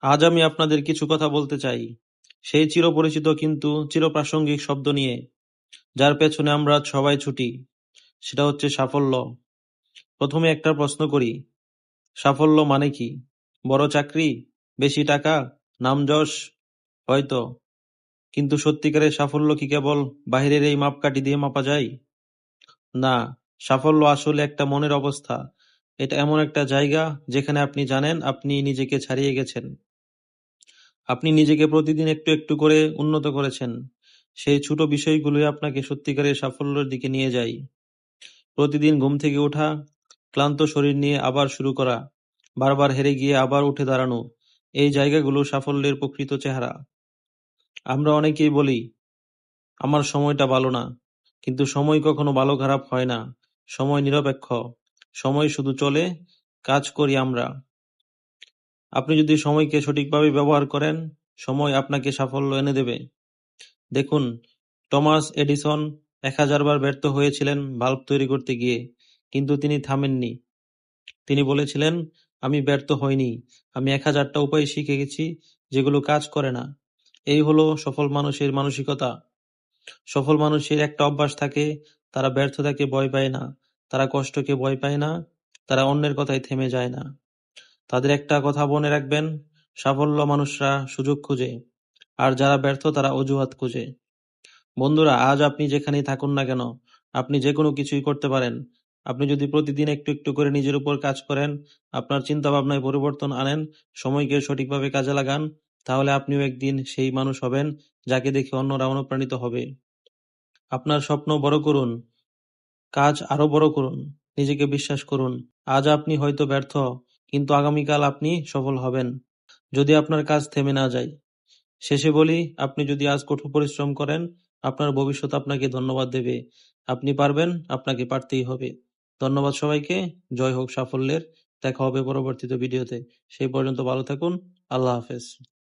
আজ আমি আপনাদের কিছু কথা বলতে চাই, সেই চিরপরিচিত কিন্তু চিরপ্রাসঙ্গিক শব্দ নিয়ে, যার পেছনে আমরা সবাই ছুটি, সেটা হচ্ছে সাফল্য। প্রথমে একটা প্রশ্ন করি, সাফল্য মানে কি? বড় চাকরি? বেশি টাকা? নাম-যশ? হয়তো। কিন্তু সত্যিকারের সাফল্য কি কেবল বাহিরের এই মাপকাঠি দিয়ে মাপা যায়? না, সাফল্য আসলে একটা মনের অবস্থা। এটা এমন একটা জায়গা যেখানে আপনি জানেন আপনি নিজেকে ছাড়িয়ে গেছেন। আপনি নিজেকে প্রতিদিন একটু একটু করে উন্নত করেছেন। সেই ছোট বিষয়গুলোই আপনাকে সত্যিকারের সাফল্যের দিকে নিয়ে যায়। প্রতিদিন ঘুম থেকে ওঠা, ক্লান্ত শরীর নিয়ে আবার শুরু করা, বারবার হেরে গিয়ে আবার উঠে দাঁড়ানো, এই জায়গাগুলো সাফল্যের প্রকৃত চেহারা। আমরা অনেকেই বলি, আমার সময়টা ভালো না। কিন্তু সময় কখনো ভালো খারাপ হয় না। সময় নিরপেক্ষ। সময় শুধু চলে, কাজ করি আমরা। আপনি যদি সময়কে সঠিকভাবে ব্যবহার করেন, সময় আপনাকে সাফল্য এনে দেবে। দেখুন, টমাস এডিসন এক হাজার বার ব্যর্থ হয়েছিলেন বাল্ব তৈরি করতে গিয়ে, কিন্তু তিনি থামেননি। তিনি বলেছিলেন, আমি ব্যর্থ হইনি, আমি এক হাজারটা উপায় শিখে গেছি যেগুলো কাজ করে না। এই হলো সফল মানুষের মানসিকতা। সফল মানুষের একটা অভ্যাস থাকে, তারা ব্যর্থতাকে ভয় পায় না, তারা কষ্টকে ভয় পায় না, তারা অন্যের কথায় থেমে যায় না। তাদের একটা কথা মনে রাখবেন, সাফল্য মানুষরা সুযোগ খুঁজে, আর যারা ব্যর্থ তারা অজুহাত খুঁজে। বন্ধুরা, আজ আপনি যেখানেই থাকুন না কেন, আপনি যেকোনো কিছুই করতে পারেন। আপনি যদি প্রতিদিন একটু একটু করে নিজের উপর কাজ করেন, আপনার চিন্তাভাবনায় পরিবর্তন আনেন, সময়কে সঠিকভাবে কাজে লাগান, তাহলে আপনিও একদিন সেই মানুষ হবেন যাকে দেখে অন্যরা অনুপ্রাণিত হবে। আপনার স্বপ্ন বড় করুন, কাজ আরও বড় করুন, নিজেকে বিশ্বাস করুন। আজ আপনি হয়তো ব্যর্থ, কিন্তু আগামীকাল আপনি সফল হবেন, যদি আপনার কাজ থেমে না যায়। শেষে বলি, আপনি যদি আজ কঠোর পরিশ্রম করেন, আপনার ভবিষ্যৎ আপনাকে ধন্যবাদ দেবে। আপনি পারবেন, আপনাকে পারতেই হবে। ধন্যবাদ সবাইকে, জয় হোক সাফল্যের। দেখা হবে পরবর্তীতে ভিডিওতে। সেই পর্যন্ত ভালো থাকুন। আল্লাহ হাফেজ।